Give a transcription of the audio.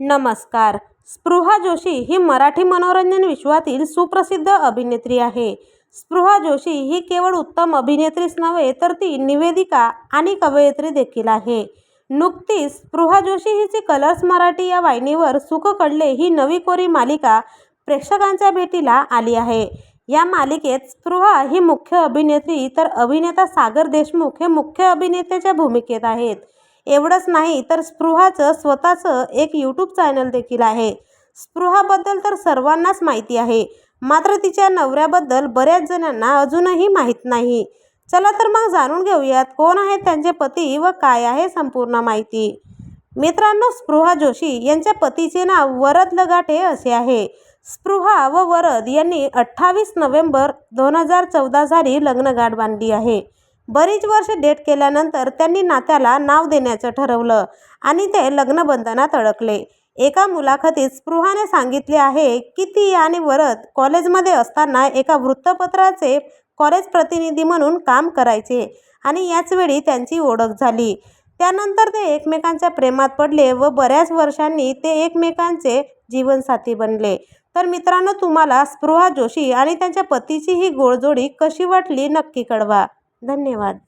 नमस्कार. स्पृहा जोशी ही मराठी मनोरंजन विश्वातील सुप्रसिद्ध अभिनेत्री आहे. स्पृहा जोशी ही केवळ उत्तम अभिनेत्रीच नव्हे तर ती निवेदिका आणि कवयित्री देखील आहे. नुकतीच स्पृहा जोशी हिची कलर्स मराठी या वाहिनीवर सुख कळले ही नवी कोरी मालिका प्रेक्षकांच्या भेटीला आली आहे. या मालिकेत स्पृहा ही मुख्य अभिनेत्री तर अभिनेता सागर देशमुख हे मुख्य अभिनेत्याच्या भूमिकेत आहेत. एवढंच नाही तर स्पृहाचं स्वतःचं एक यूट्यूब चॅनल देखील आहे. स्पृहाबद्दल तर सर्वांनाच माहिती आहे. मात्र तिच्या नवऱ्याबद्दल बऱ्याच जणांना अजूनही माहीत नाही. चला तर मग जाणून घेऊयात कोण आहेत त्यांचे पती व काय आहे संपूर्ण माहिती. मित्रांनो स्पृहा जोशी यांच्या पतीचे नाव वरद लगाटे असे आहे. स्पृहा व वरद यांनी अठ्ठावीस नोव्हेंबर दोन हजार चौदा साली लग्नगाठ बांधली आहे. बरीच वर्ष डेट केल्यानंतर त्यांनी नात्याला नाव देण्याचं ठरवलं आणि ते लग्नबंधनात अडकले. एका मुलाखतीत स्पृहाने सांगितले आहे की ती आणि वरद कॉलेजमध्ये असताना एका वृत्तपत्राचे कॉलेज प्रतिनिधी म्हणून काम करायचे आणि याचवेळी त्यांची ओळख झाली. त्यानंतर ते एकमेकांच्या प्रेमात पडले व बऱ्याच वर्षांनी ते एकमेकांचे जीवनसाथी बनले. तर मित्रांनो तुम्हाला स्पृहा जोशी आणि त्यांच्या पतीची ही गोडजोडी कशी वाटली नक्की कळवा. धन्यवाद.